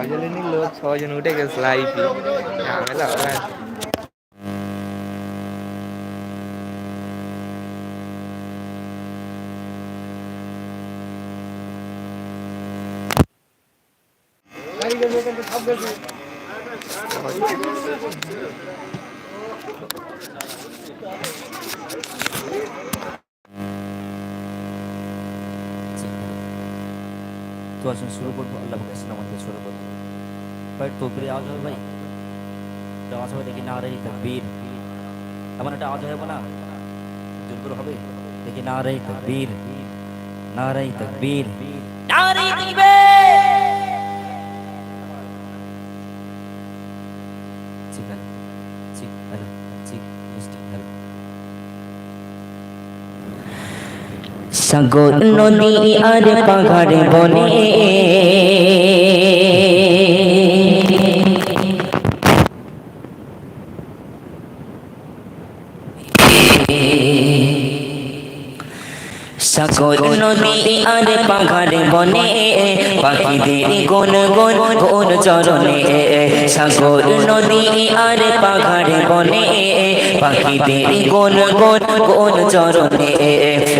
ছজনে নিল ছজন উঠে গেছে লাইফে। ঝামেলা হবে না। তো আসুন শুরু করব। আল্লাহ কাছে আমাদের শুরু করব ভাই টুকরি আওয়াজ হবে ভাই একটা আওয়াজ হবে দেখি না রে তকবীর এমন একটা আওয়াজ হবে না জোর করে হবে দেখি না রে তকবীর না রে তকবীর না রে তকবীর ঠিক আছে ঠিক হ্যালো ঠিক মিষ্টি হ্যালো সাগর নদী আর পাহাড় বনে সাগর আর পাহাড় বনে, পাখিদের গন গন ঘোর চরণে। সাগর, নদী আর পাহাড় বনে, পাখিদের গন গন ঘোর চরণে।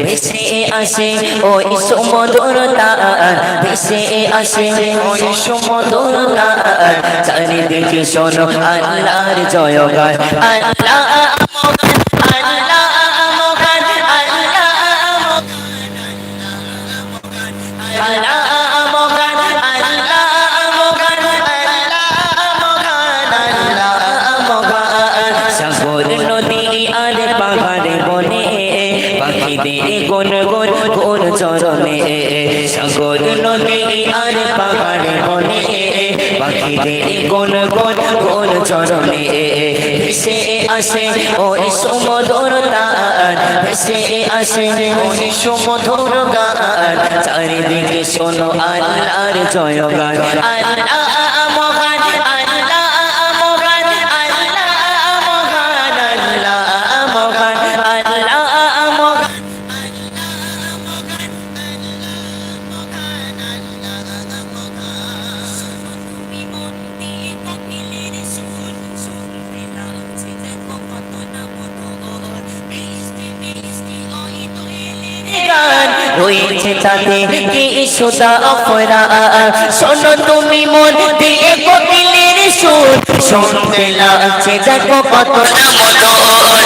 ভেসে আসে ওই সমুদ্রতা ভেসে আসে ওই সমুদ্রতা চারিদিকে শোনো আল্লাহর জয়গান আল্লাহ মহান আল্লাহ চরণে ভেসে আসে, ওই সুমধুর গান, ভেসে আসে, ওই সুমধুর গান। চারিদিকে শোনো আল্লাহর জয় গান আল্লাহ তাতে কি সুদা অপরা শোনো তুমি মন দিয়ে কোকিলের সুর। শুনতে লাগছে দেখো কত না মধুর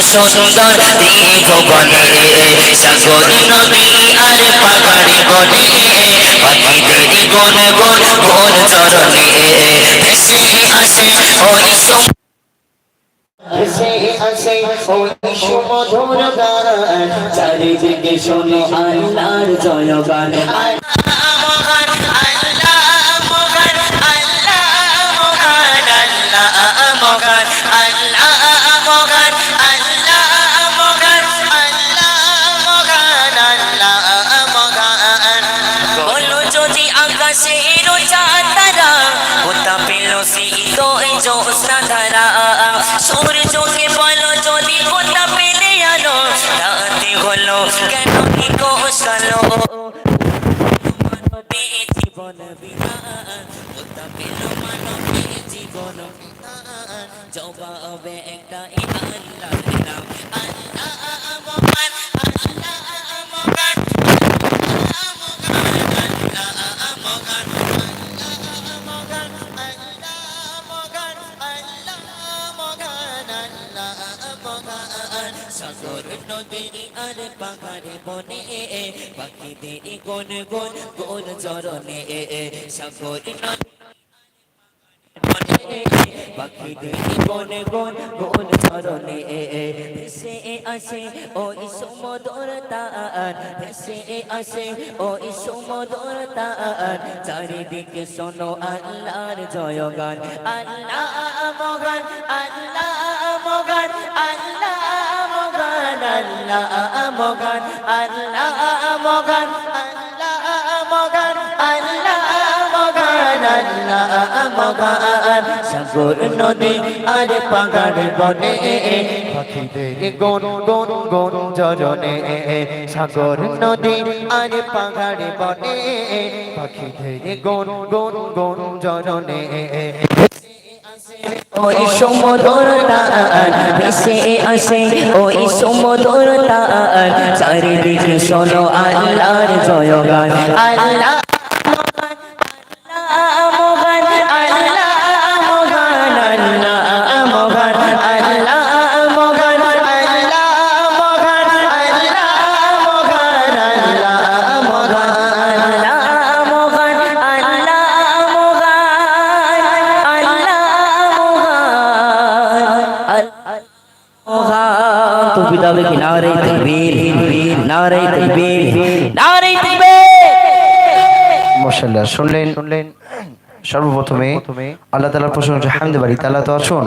সুন্দর দীর্ঘ বনে সাগর নদী আর পাহাড়ি বনে পাখিদেরই বন বন বন চরণে ভেসে আসে ওই চারিদিকে শোনো আল্লাহর জয়গান এই সূর্যকে বলো যদি কোথা পেলে আলো রাতে হলো কেন? পাখিদের গন গন গন চরণে নদী পাখিদের গনে গন গন চরণে ভেসে আসে, ওই সমুদর তার ভেসে আসে তার। চারিদিকে শোনো আল্লাহর জয়গান, আল্লাহ মগান আল্লাহ মগান, আল্লাহ সাগর নদী আর পাহাড় বনে পাখিদের গন গন গন জরনে জরনে ওই সমুদর তার ভেসে আসে ওই সমুদর চারিদিকে শোনো আল্লাহর জয়গান। আল্লাহ নারে তকবীর নারে তকবীর নারে তকবীর। মশাল্লাহ শুনলেন? শুনলেন সর্বপ্রথমে আল্লাহ তালার প্রশংসা হামদে বাড়ি তালা তো আসুন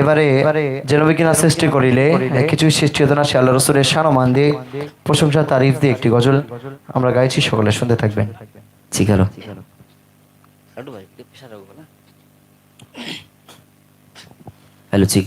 এবারে যে নবীকে না সৃষ্টি করিলে কিছুই সৃষ্টি হতো না সে আল্লাহ রসুলের সানমান দিয়ে প্রশংসা তারিফ দিয়ে একটি গজল আমরা গাইছি সকলে শুনতে থাকবেন। ঠিক আছে হ্যালো ঠিক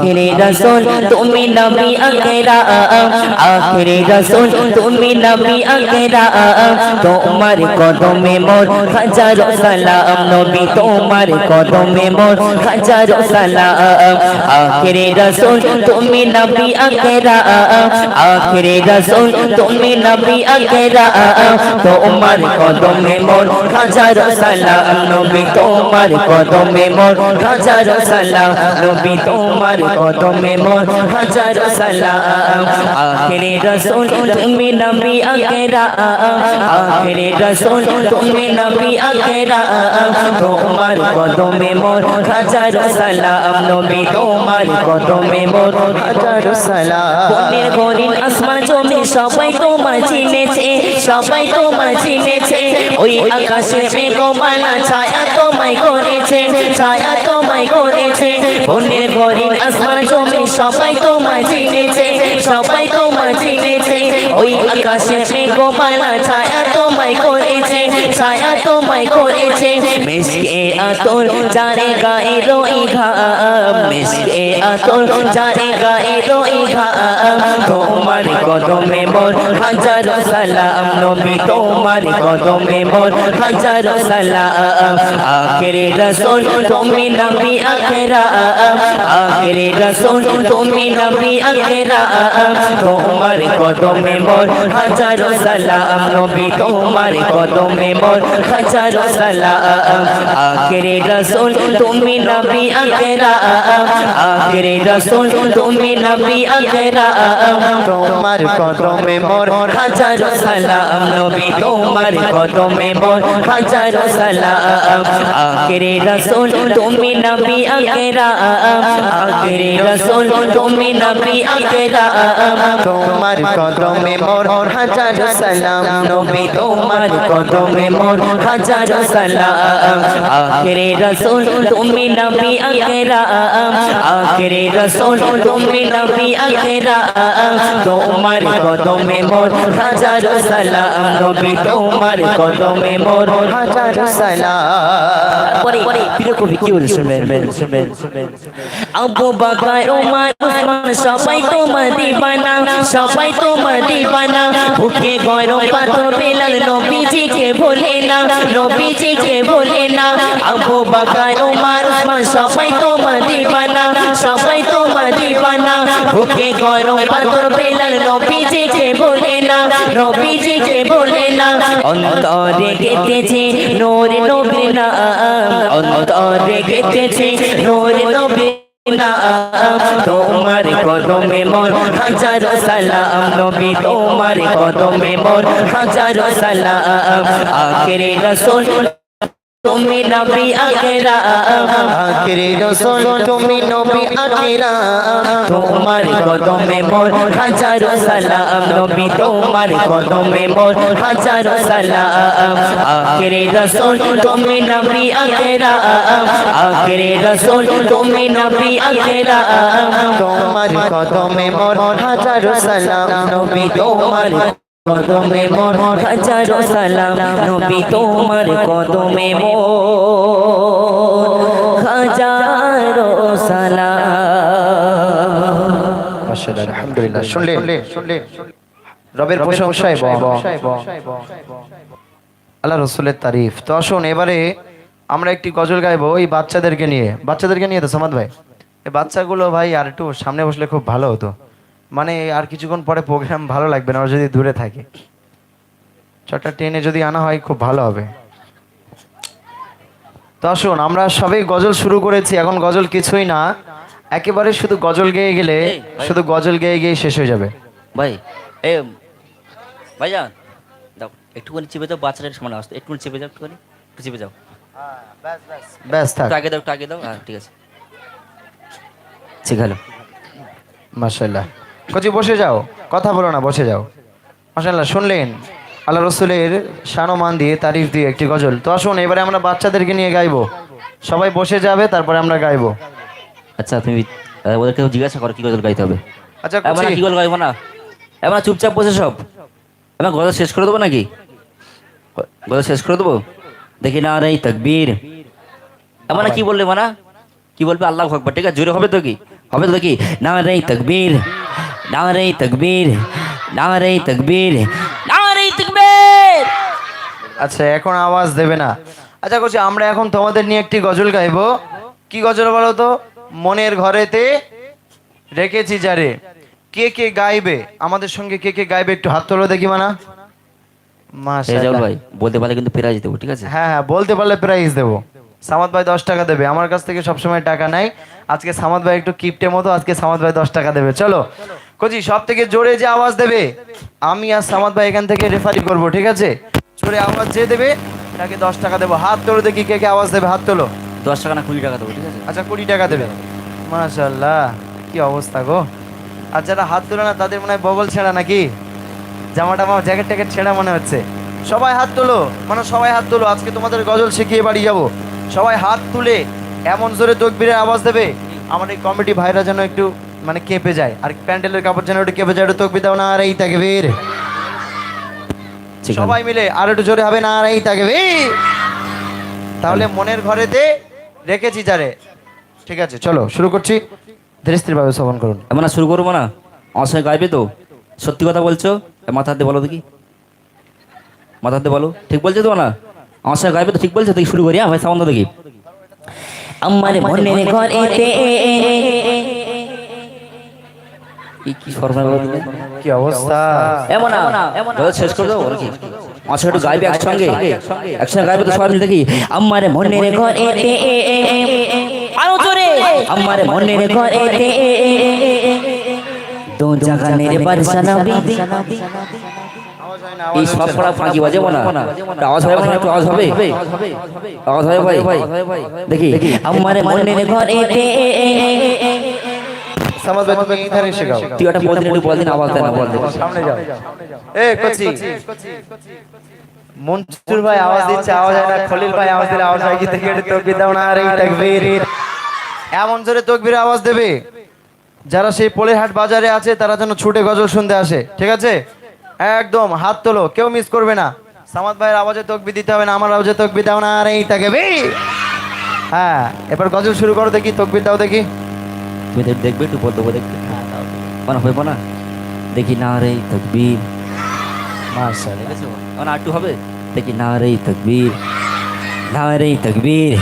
আখিরি রসুল, তুমি নবী আকরাম আখিরি রসুল, তুমি নবী আকরাম তোমার কদমে মোর হাজারো সালাম, নবী, তোমার কদমে মোর হাজারো সালাম। আখিরি রসুল, তুমি নবী আকরাম আখিরি রসুল, তুমি নবী আকরাম তোমার কদমে মোর হাজারো সালাম, নবী, তোমার কদমে মোর হাজারো সালাম, নবী, তোমার কদমে মোর হাজারো সালাম। আখিরি রসুল তুমি নবী আকরাম আখিরি রসুল তুমি নবী আকরাম তোমার কদমে মোর হাজারো সালাম। নবী তোমার কদমে মোর হাজারো সালাম। কোনের গরিন আসমান জমি সবাই তোমার চিনেছে। সবাই তোমার চিনেছে। ওই আকাশে মেঘমালা ছায়া তোমায় করেছে। ছায়া তোমায় করেছে। বনের ঘরে আসমান জমি সবাই তোমায় চিনেছে সবাই তোমায় চিনেছে। ওই আকাশে মেঘমালা ছায়া তোমায় করেছে ছায়া তোমায় করেছে মিশকে আতর জানে গায়ে রই ঘাম মিশকে আতর জানে গায়ে রই ঘাম তোমার কদমে মোর হাজার সালাম নবী তোমার কদমে মোর হাজার সালাম আখেরে রসুল তুমি নবী আখেরা আখেরে রসুল তুমি নবী আখেরা তোমার কদমে মোর হাজার সালাম নবী তোমার কদমে মোর হাজার সালাম আখেরে রসুল, তুমি নবী আখেরা। আখেরে রসুল, তুমি নবী আখেরা। তোমার কদমে মোর হাজার সালাম নবী, তোমার কদমে মোর হাজার সালাম আখেরে রসুল, তুমি নবী আখেরা। আখেরে রসুল, তুমি নবী আখেরা। তোমার কদমে মোর হাজার সালাম নবী, তোমার কদমে মোর হাজার সালাম। আখেরে রসুল, তুমি নবী আখেরা আখেরে রসুল, তুমি নবী আখেরা তোমার কদমে মোর হাজার সালাম। নবী, তোমার কদমে মোর হাজার সালাম। পরে প্রিয় কবি, কি বলে শুনবেন শুনবেন শুনবেন আবু বকর, উমর, উসমান, সবাই তোমার দিবানা সবাই তোমার দিবানা বুকে গরম পাথর বেলাল নবীজিকে ভোলে না নবীজিকে ভোলে না। আবু বকর, উমর, উসমান, সবাই তোমার দিবানা সবাই তোমার দিবানা বুকে গরম পাথর বেলাল নবীজিকে ভোলে না নবীজিকে ভোলে না। অন্তরে গেতেছে নূর নবীর নাম, অন্তরে গেতেছে নূর নাম তোমার কদমে মোর হাজার সালাম নবী তোমার কদমে মোর হাজার সালাম। আখেরে রসুল তুমি নবী আখেরা, আখেরে রসুল তুমি নবী আখেরা। তোমার কদমে মোর হাজার সালাম, নবী তোমার কদমে মোর হাজার সালাম। আখেরে রসুল তুমি নবী আখেরা, আখেরে রসুল তুমি নবী আখেরা। তোমার কদমে মোর হাজার সালাম, নবী তোমার কদমে মোর হাজার সালাম নবী তোমার কদমে মোর হাজার সালাম। মাশাআল্লাহ আলহামদুলিল্লাহ শুনলেন? রবের প্রশংসা এবং আল্লাহ রসুলের তারিফ। তো আসুন এবারে আমরা একটি গজল গাইবো এই বাচ্চাদেরকে নিয়ে। বাচ্চাদেরকে নিয়ে তো সমাদ ভাই এই বাচ্চাগুলো ভাই আর একটু সামনে বসলে খুব ভালো হতো। মানে আর কিছুক্ষণ পরে প্রোগ্রাম ভালো লাগবে না ওরা যদি দূরে থাকে। চটা টেনে যদি আনা হয় খুব ভালো হবে। তো আসুন আমরা সবাই গজল শুরু করেছি এখন গজল কিছুই না। একেবারে শুধু গজল গেয়ে গেলে শুধু গজল গেয়ে গিয়ে শেষ হয়ে যাবে। ভাই এ ভাইজান দাও একটুখানি চেপে দাও বাচ্চাটার সমান আসতো একটুখানি চেপে যাও একটুখানি একটু চেপে যাও। ব্যাস থাক। আগে দাও একটু আগে দাও হ্যাঁ ঠিক আছে। ঠিক হলো মাশাল্লাহ কচি বসে যাও। কথা বলো না বসে যাও। মাশাল্লাহ শুনলেন? আল্লাহ রসুলের শানমান দিয়ে তারিফ দিয়ে একটি গজল। তো আসুন এবারে আমরা বাচ্চাদেরকে নিয়ে গাইবো। সবাই বসে যাবে তারপরে আমরা গাইবো। আচ্ছা তুমি ওদেরকে জিজ্ঞাসা করো কি গজল গাইতে হবে। আচ্ছা কি গজল গাইবো না? এবার চুপচাপ বসে সব। এবার গজল শেষ করে দেবো নাকি? গজল শেষ করে দেবো? দেখি না রে তকবীর। এমন কি বললে মানা? কি বলবে? আল্লাহ আকবার ঠিক আছে? জোরে হবে তো কি? হবে তো কি না রে তকবীর। না রে তকবীর না রে তকবীর না রে তকবীর। আচ্ছা এখন আওয়াজ দেবে না। আচ্ছা কচি আমরা এখন তোমাদের নিয়ে একটি গজল গাইবো। কি গজল বলো তো? মনের ঘরেতে রেখেছি যারে। কে কে গাইবে? আমাদের সঙ্গে কে কে গাইবে? একটু হাত তোলো দেখি মানা। মাশাআল্লাহ। ভাই বলতে পারলে কিন্তু প্রাইজ দেবো ঠিক আছে? হ্যাঁ হ্যাঁ বলতে পারলে প্রাইজ দেবো। সামাদ ভাই দশ টাকা দেবে। আমার কাছ থেকে সবসময় টাকা নাই। আজকে সামাদ ভাই একটু কিপটে মতো আজকে সামাদ ভাই দশ টাকা দেবে। চলো। কচি সব থেকে জোরে যে আওয়াজ দেবে আমি আর সামাদ ভাই এখান থেকে রেফারি করব ঠিক আছে? জোরে আওয়াজ যে দেবে তাকে দশ টাকা দেবো। হাত তোলো দেখি কে কে আওয়াজ দেবে হাত তোলো। দশ টাকা না কুড়ি টাকা দেবো ঠিক আছে? আচ্ছা কুড়ি টাকা দেবে। মাশাল্লাহ কি অবস্থা গো। আর যারা হাত তোলে না তাদের মনে হয় বগল ছেঁড়া নাকি? জামাটা আমার জ্যাকেট ট্যাকেট ছেঁড়া মনে হচ্ছে। সবাই হাত তোলো মানে সবাই হাত তোলো আজকে তোমাদের গজল শিখিয়ে বাড়ি যাব। সবাই হাত তুলে এমন জোরে তকবীরের আওয়াজ দেবে আমার এই কমিটি ভাইরা যেন একটু মানে কেঁপে যায়। আর প্যান্ডেলের কাপড় যেন একটু কেঁপে যায় একটু তকবি দাও না আর এই তাকবীর ঠিক আছে। সবাই মিলে আর একটু জোরে হবে না আর এই তাকবীর তাহলে মনের ঘরেতে রেখেছি যারে। ঠিক আছে চলো শুরু করছি। ধীরে স্থির ভাবে শ্রবণ করুন। এমন শুরু করব না? আমার সঙ্গে গাইবে তো। সত্যি কথা বলছো? মাথা হাতে বলো দেখি। মাথা হাতে বলো। ঠিক বলছো তো না? আমার সঙ্গে গাইবে তো ঠিক বলছো? দেখি শুরু করি হ্যাঁ ভাই সামন্ত দেখি। আমার মনের ঘরেতে কি কি সরমার কি অবস্থা? এমন না। দাদা শেষ করে দেবো নাকি আমার সঙ্গে একটু গাইবে একসঙ্গে? একসঙ্গে গাইবে তো সবাই মিলে দেখি। আমার মনের ঘরেতে আরও জোরে। আমার মনের ঘরেতে দো জাগানের বাদশা নবী। এই সব পড়া ফাঁকি বাজাবো না। আওয়াজ হবে না। আওয়াজ হবে আওয়াজ হবে। ভাই। দেখি। আমার মনের ঘরেতে সমাজ ভাই ইধারে এসে গাও তুই একটা বল দিন একটু বল দিন আওয়াজ দেয় বল দিন সামনে যাও। এ কচি। মনসুর ভাই আওয়াজ দিচ্ছে আওয়াজ হয় না। খলিল ভাই আওয়াজ দিলে আওয়াজ হয় কি? থেকে একটু তকবির দাও না আর তাকবীর। এমন জোরে তকবীর আওয়াজ দেবে। যারা সেই পোলেরহাট বাজারে আছে তারা যেন ছুটে গজল শুনতে আসে। ঠিক আছে? একদম হাত তোলো কেউ মিস করবে না। সামাদ ভাইয়ের আওয়াজে তকবি দিতে হবে না আমার আওয়াজে তকবি দাও না আর এই তাকবীর হ্যাঁ এবার গজল শুরু করো দেখি তকবির দাও দেখি। তুমি দেখবে একটু বল দেবো দেখবে মানে হইব না। দেখি না রে তকবীর। মানে আটটু হবে? দেখি না রে তকবীর। না রে তকবীর।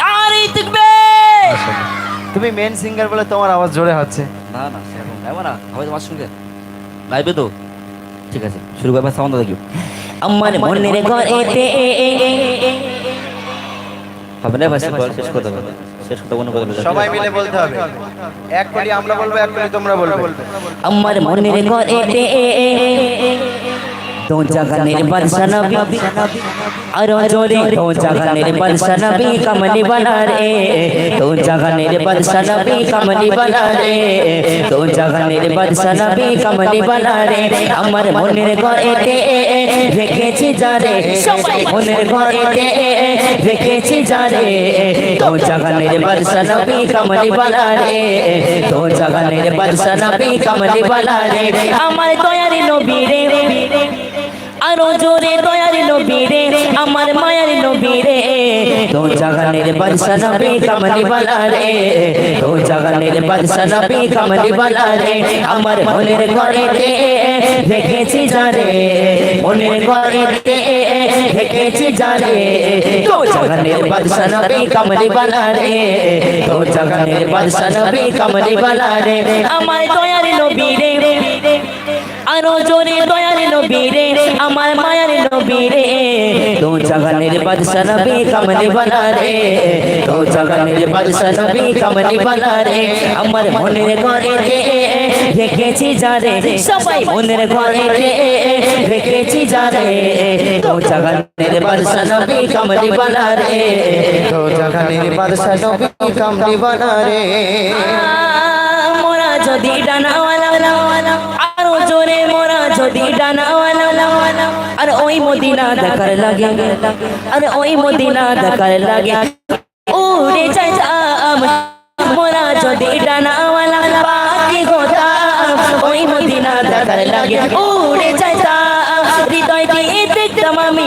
না রে তকবীর! তুমি মেন সিঙ্গার বলে তোমার আওয়াজ জোরে হচ্ছে। না না সেরকম গাইবো না। হবে তোমার সঙ্গে। গাইবে তো। ঠিক আছে শুরু করবে সাউন্ড দেখি আমার এ এ হবে না ভাই শেষ কর- শেষ করতে হবে শেষ করতে কোনো কথা সবাই মিলে বলতে হবে এক কোটি আমরা বলব এক কোটি তোমরা বলবে আমার মনের ঘরেতে দো জাগানের বাদশা নবী আরও জোরে দো জাগানের বাদশা নবী কমলি বানা রে দো জাগানের বাদশা নবী কমলি বানা রে দো জাগানের বাদশা নবী কমলি বানা রে আমার মনের ঘরেতে রেখেছি যারে সবাই মনের ঘরেতে রেখেছি যারে দো জাগানের বাদশা নবী কমলি বানা রে দো জাগানের বাদশা নবী কমলি বানা রে আমার দয়ারি নবী রে আরও জোরে দয়ার নবী রে আমার মায়ের নবী রে তো জাগানের বাদশা নবী কামলি বালা রে তো জাগানের বাদশা নবী কামলি বালা রে আমার মনের ঘরেতে রেখেছি যারে, মনের ঘরেতে রেখেছি যারে। তো জাগানের বাদশা নবী কামলি বালা তো জাগানের বাদশা নবী কামলি বালা আমার দয়ার নবী রে আরও জোরে দয়াল নবী রে আমার মায়ার নবী রে তো জাগানের বাদশা নবী কামলি বানা রে তো জাগানের বাদশা নবী কামলি বানা রে আমার মনের ঘরে রে, রেখেছি যারে, সবাই মনের ঘরে রে, রেখেছি যারে। তো জাগানের বাদশা নবী কামলি বানা রে তো জাগানের বাদশা নবী কামলি বানা রে মোরা যদি ডানাওয়ালা জোরে মোরা যদি আর ওই মদিনা দেখার লাগে। আর ওই মদিনা দেখার লাগে। উড়ে যাইতাম মোরা যদি ডানাওয়ালা পাখি ওই মদিনা দেখার লাগে। উড়ে যাইতাম হৃদয় দিয়ে দেখতাম আমি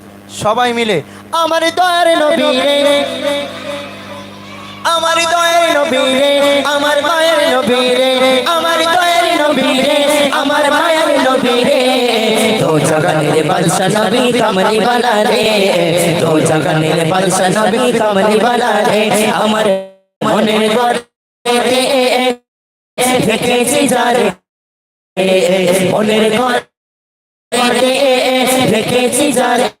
সবাই মিলে, আমার দয়ার নবী রে, আমার দয়ার নবী রে, আমার মায়ের নবী রে, আমার দয়ার নবী রে, আমার মায়ের নবী রে। মনের ঘরে যারে।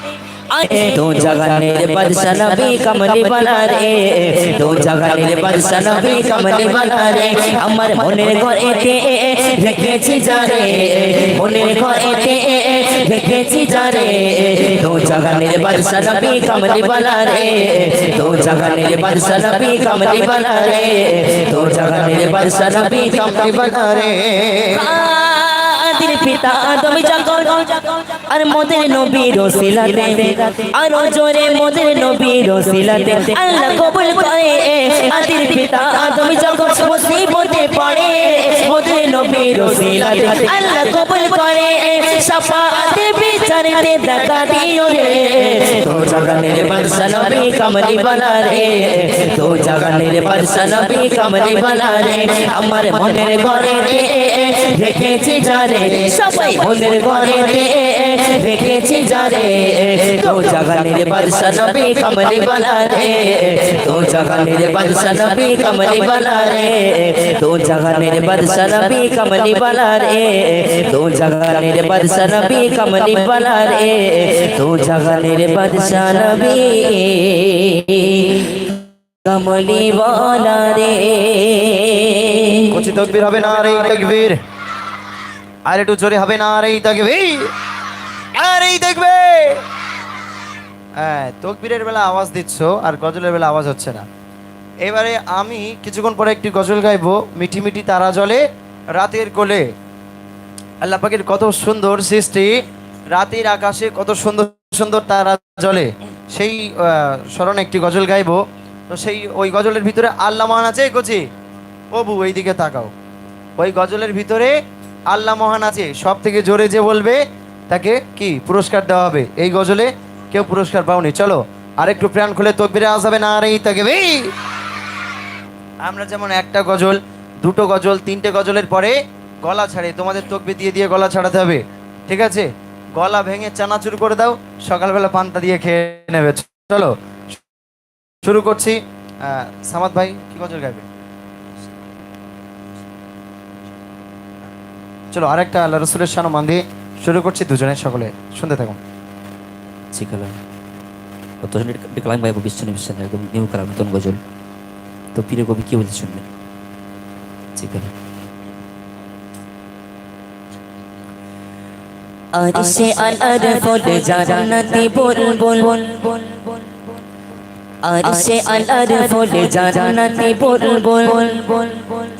তো জগনের বর্ষা নবী কমলি বালা রে তো জগনের বর্ষা নবী কমলি বালা রে আমার মনের ঘরেতে রেখেছি যারে মনের ঘরেতে রেখেছি যারে তো জগনের বর্ষা নবী কমলি বালা রে তো জগনের বর্ষা নবী কমলি বালা রে তো জগনের বর্ষা নবী কমলি বালা রে আদির পিতা আদম জাগর আর মোদের নবী রসিলাতে আর জোরে মোদের নবী রসিলাতে আল্লাহ কবুল করে। আদির পিতা আদম জাগর মুসিবতে পড়ে। মোদের নবী রসিলাতে আল্লাহ কবুল করে। সাফাতে বিচারে দেখা দিও রে। তো জগনের বর্ষা নবী কমলি বালা রে। তো জগনের বর্ষা নবী কমলি বালা রে। আমার মনের ঘরে রেখেছি যারে সবাই মনের ঘরে রেখেছি যারে তো জগনের বর্ষা নবী কমলি বালা রে তো জগনের বর্ষা নবী কমলি বালা রে তো জগনের বর্ষা নবী কমলি বালা রে তো জগনের বর্ষা নবী কমলি বালা রে তো জগনের বর্ষা নবী কমলি বালা রে। কচি তকবীর হবে না রে তকবীর। আর একটু জোরে হবে না রে তকবীর আর এই দেখবে। হ্যাঁ তকবীরের বেলা আওয়াজ দিচ্ছ আর গজলের বেলা আওয়াজ হচ্ছে না। এবারে আমি কিছুক্ষণ পরে একটি গজল গাইবো, মিঠি মিঠি তারা জলে রাতের কোলে। আল্লাহ পাকের কত সুন্দর সৃষ্টি, রাতের আকাশে কত সুন্দর সুন্দর তারা জলে। সেই স্মরণে একটি গজল গাইবো। তো সেই, ওই গজলের ভিতরে আল্লাহ মান আছে কচি। প্রভু এই দিকে তাকাও। ওই গজলের ভিতরে আল্লাহ মহান আছে সব থেকে জোরে যে বলবে, তাকে কি? পুরস্কার দেওয়া হবে। এই গজলে কেউ পুরস্কার পাওনি। চলো, আরেকটু প্রাণ খুলে তকবিরে আসাবে না আর এই তাকে আমরা যেমন একটা গজল, দুটো গজল, তিনটে গজলের পরে গলা ছাড়ে, তোমাদের তকবি দিয়ে দিয়ে গলা ছাড়াতে হবে। ঠিক আছে? গলা ভেঙে চানাচুর করে দাও, সকালবেলা পান্তা দিয়ে খেয়ে নেবে। চলো, শুরু করছি। সামাদ ভাই, কি গজল গাইবে? চলো আরেকটা আল্লাহ রসুলের শানো মান দিয়ে শুরু করছি দুজনে সকলে। শুনতে থাকুন। শিখালাম তো কালাম গাইবো বিশ্বনী বিশ্বেন একদম নিউ কালাম নতুন গজল। তো পীরে কবি কি বলছে শুনবেন শিখালাম আরশে আলার ফুল জান্নাতি বুলবুল আরশে আলার ফুল জান্নাতি বুলবুল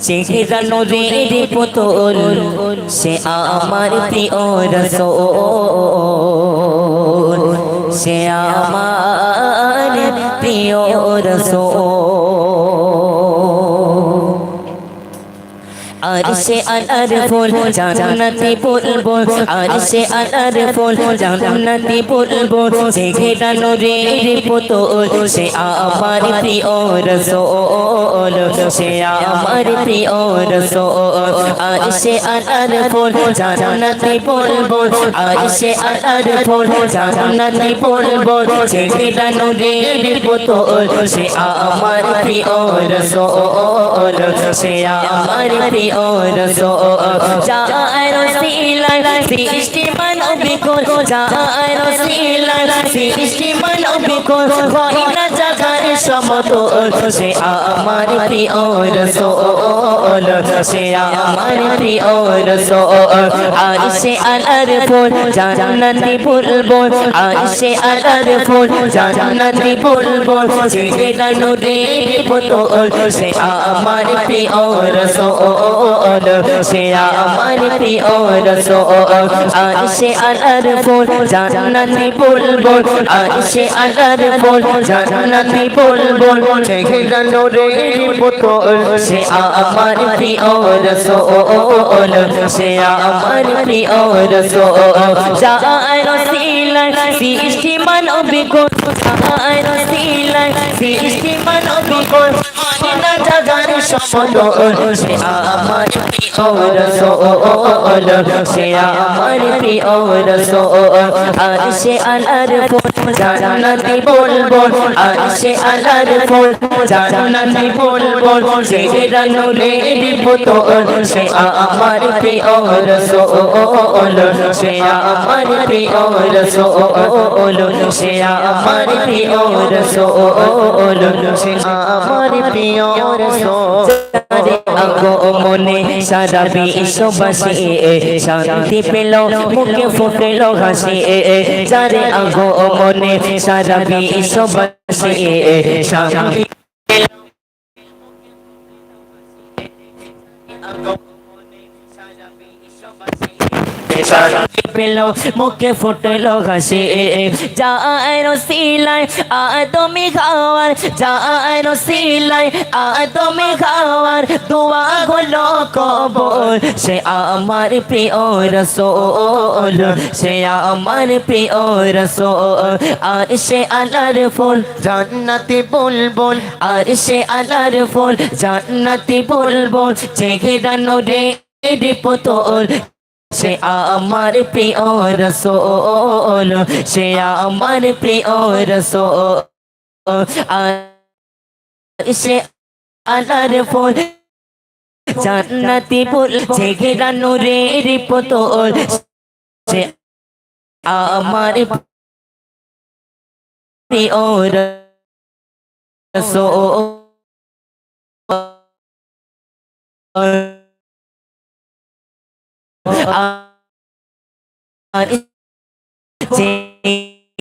চেহারা নূরের পুতুল সে আমার প্রিয় রাসূল সে আমার প্রিয় রাসূল আরশে আলার ফুল জান্নাতি বুলবুল আরশে আলার ফুল জান্নাতি বুলবুল সে ঘেরা নূরের পুতুল সে আমার প্রিয় রাসূল সে আমার প্রিয় রাসূল আরশে আলার ফুল জান্নাতি বুলবুল আরশে আলার ফুল জান্নাতি বুলবুল সে ঘেরা নূরের পুতুল সে আমার প্রিয় রাসূল সে আমার প্রিয় সৃষ্টি মানব কোন যায় রসিলা সৃষ্টি মানব কোন হয় না জাগার সমতল সে আমার প্রিয় রাসূল সে আমার প্রিয় রাসূল আর সে আলার ফুল জান্নাতি বুলবুল আর সে আলার ফুল জান্নাতি বুলবুল সে নূরের পুতুল সে আমার প্রিয় রাসূল সে আমার প্রিয় রাসূল আর সে আলার ফুল জান্নাতি বুলবুল আর সে আলার ফুল জান্নাতি বুলবুল সে নূরের পুতুল সে আমার প্রিয় রাসূল সে আমার প্রিয় রাসূল যায় রসিল রসিলাই সৃষ্টি মানবী কোন যায় রসিলাই সৃষ্টি মানবী জাগার সমদল সে আমার প্রিয় রসোল, সে আমার প্রিয় রসোল। আর সে আলার ফুল জান্নাতি বলব আর সে আলার ফুল জান্নাতি বলব সে রানুরে বোতল সে আমার প্রিয় রসোল, সে আমার প্রিয় রসোল, সে আমার প্রিয় রসোল, সে আমার প্রিয় মনে সারা বিশ্ববাসী শান্তি পেল, মুখে ফুটেল হাসি। যারে আগো মনে সারা বিশ্ববাসী শান্তি শান্তি পেল, মুখে ফুটল হাসি যায় রসিলাই আদমি খাওয়ার। যায় রসিলাই আদমি খাওয়ার। দোয়া হলো কবর সে আমার প্রিয় রসোল। সে আমার প্রিয় রসোল। আর সে আলার ফুল, জান্নাতি বুলবুল। আর সে আলার ফুল, জান্নাতি বুলবুল। চেহারা রে রিপোতল। সে আমার প্রিয় রসোল, সে আমার প্রিয় আর সে আলার ফুল জান্নাতি ফুল চেহারা রে রিপোতল সে আমার প্রিয় 啊啊一